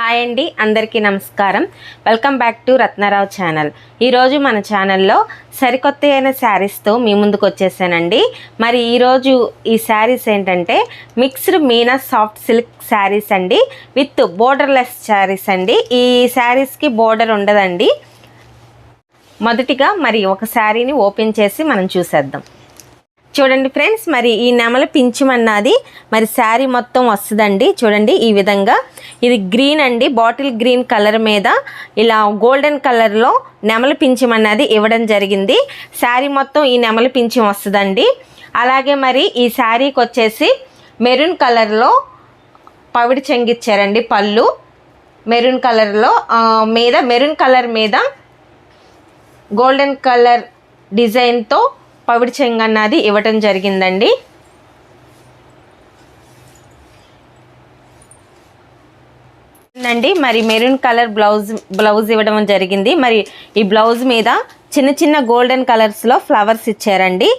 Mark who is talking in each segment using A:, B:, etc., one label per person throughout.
A: Hi అండి అందరికీ నమస్కారం. Welcome back to Ratnarao channel ఈరోజు మన ఛానల్లో సరికొత్త అయిన శారీస్తో మీ ముందుకు వచ్చేసానండి. మరి ఈరోజు ఈ శారీస్ ఏంటంటే mixed Meena soft silk saris అండి విత్ బోర్డర్లెస్ శారీస్ అండి. ఈ శారీస్కి బోర్డర్ ఉండదండి. మొదటిగా మరి ఒక శారీని ఓపెన్ చేసి మనం చూసేద్దాం. చూడండి ఫ్రెండ్స్ మరి ఈ నెమల పించమన్నది మరి శారీ మొత్తం వస్తుందండి. చూడండి ఈ విధంగా ఇది గ్రీన్ అండి. బాటిల్ గ్రీన్ కలర్ మీద ఇలా గోల్డెన్ కలర్లో నెమల అనేది ఇవ్వడం జరిగింది. శారీ మొత్తం ఈ నెమల పింఛం వస్తుందండి. అలాగే మరి ఈ శారీకి వచ్చేసి మెరూన్ కలర్లో పవిడి చెంగిచ్చారండి పళ్ళు. మెరూన్ కలర్లో మీద మెరూన్ కలర్ మీద గోల్డెన్ కలర్ డిజైన్తో పవిడి చెంగు అన్నది ఇవ్వటం జరిగిందండి. అండి మరి మెరూన్ కలర్ బ్లౌజ్ బ్లౌజ్ ఇవ్వడం జరిగింది. మరి ఈ బ్లౌజ్ మీద చిన్న చిన్న గోల్డెన్ కలర్స్లో ఫ్లవర్స్ ఇచ్చారండి.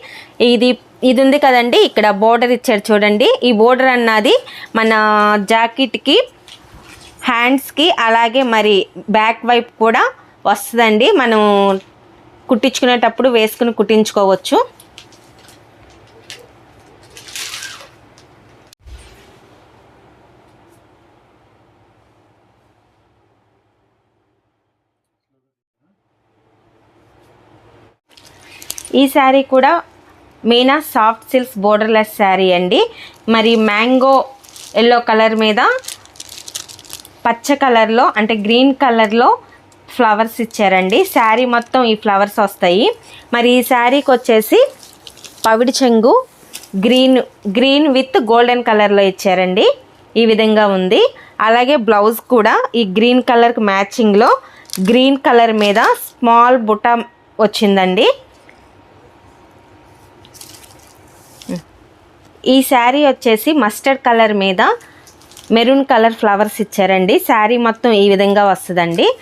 A: ఇది ఇది ఉంది కదండి. ఇక్కడ బోర్డర్ ఇచ్చారు చూడండి. ఈ బోర్డర్ అన్నది మన జాకెట్కి హ్యాండ్స్కి అలాగే మరి బ్యాక్ వైపు కూడా వస్తుందండి. మనం కుట్టించుకునేటప్పుడు వేసుకుని కుట్టించుకోవచ్చు. ఈ శారీ కూడా Meena soft silks borderless sari అండి. మరి మ్యాంగో ఎల్లో కలర్ మీద పచ్చ కలర్లో అంటే గ్రీన్ కలర్లో ఫ్లవర్స్ ఇచ్చారండి. శారీ మొత్తం ఈ ఫ్లవర్స్ వస్తాయి. మరి ఈ శారీకి వచ్చేసి పవిడి చెంగు గ్రీన్ గ్రీన్ విత్ గోల్డెన్ కలర్లో ఇచ్చారండి. ఈ విధంగా ఉంది. అలాగే బ్లౌజ్ కూడా ఈ గ్రీన్ కలర్కి మ్యాచింగ్లో గ్రీన్ కలర్ మీద స్మాల్ బుట్ట వచ్చిందండి. ఈ శారీ వచ్చేసి మస్టర్డ్ కలర్ మీద మెరూన్ కలర్ ఫ్లవర్స్ ఇచ్చారండి. శారీ మొత్తం ఈ విధంగా వస్తుందండి.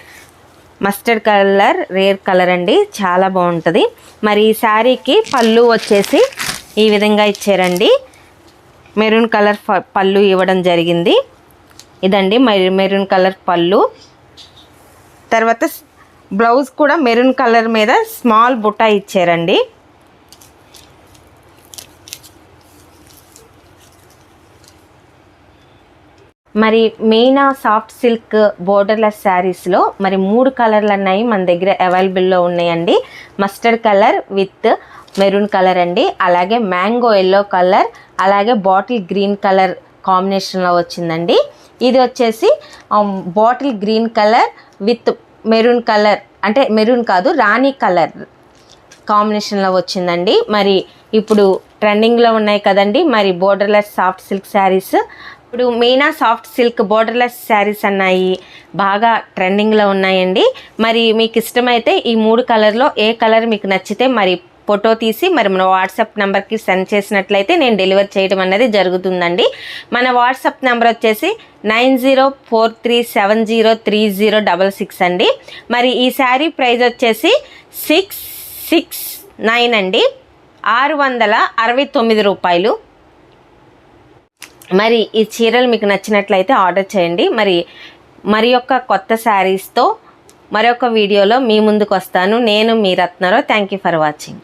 A: మస్టర్డ్ కలర్ రేర్ కలర్ అండి. చాలా బాగుంటుంది. మరి ఈ శారీకి పళ్ళు వచ్చేసి ఈ విధంగా ఇచ్చారండి. మెరూన్ కలర్ ఫ- పళ్ళు ఇవ్వడం జరిగింది. ఇదండి మెరూన్ కలర్ పళ్ళు. తర్వాత బ్లౌజ్ కూడా మెరూన్ కలర్ మీద స్మాల్ బుట్ట ఇచ్చారండి. మరి మెయినా సాఫ్ట్ సిల్క్ బోర్డర్లెస్ శారీస్లో మరి మూడు కలర్లు అన్నాయి మన దగ్గర అవైలబుల్లో ఉన్నాయండి. Mustard colour with maroon colour అండి. అలాగే మ్యాంగో ఎల్లో కలర్ అలాగే బాటిల్ గ్రీన్ కలర్ కాంబినేషన్లో వచ్చిందండి. ఇది వచ్చేసి bottle green colour with maroon colour అంటే మెరూన్ కాదు రాణి కలర్ కాంబినేషన్లో వచ్చిందండి. మరి ఇప్పుడు ట్రెండింగ్లో ఉన్నాయి కదండి. మరి బోర్డర్లెస్ సాఫ్ట్ సిల్క్ శారీస్ ఇప్పుడు Meena soft silk borderless saris అన్నాయి. బాగా ట్రెండింగ్లో ఉన్నాయండి. మరి మీకు ఇష్టమైతే ఈ మూడు కలర్లో ఏ కలర్ మీకు నచ్చితే మరి ఫోటో తీసి మరి మన వాట్సాప్ నెంబర్కి సెండ్ చేసినట్లయితే నేను డెలివర్ చేయడం అనేది జరుగుతుందండి. మన వాట్సాప్ నెంబర్ వచ్చేసి nine zero four three seven zero three zero double six అండి. మరి ఈ శారీ ప్రైజ్ వచ్చేసి సిక్స్ సిక్స్ నైన్ అండి. ఆరు వందల అరవై తొమ్మిది రూపాయలు. మరి ఈ చీరలు మీకు నచ్చినట్లయితే ఆర్డర్ చేయండి. మరి మరి యొక్క కొత్త శారీస్తో మరొక వీడియోలో మీ ముందుకు వస్తాను. నేను మీ Ratnarao. Thank you for watching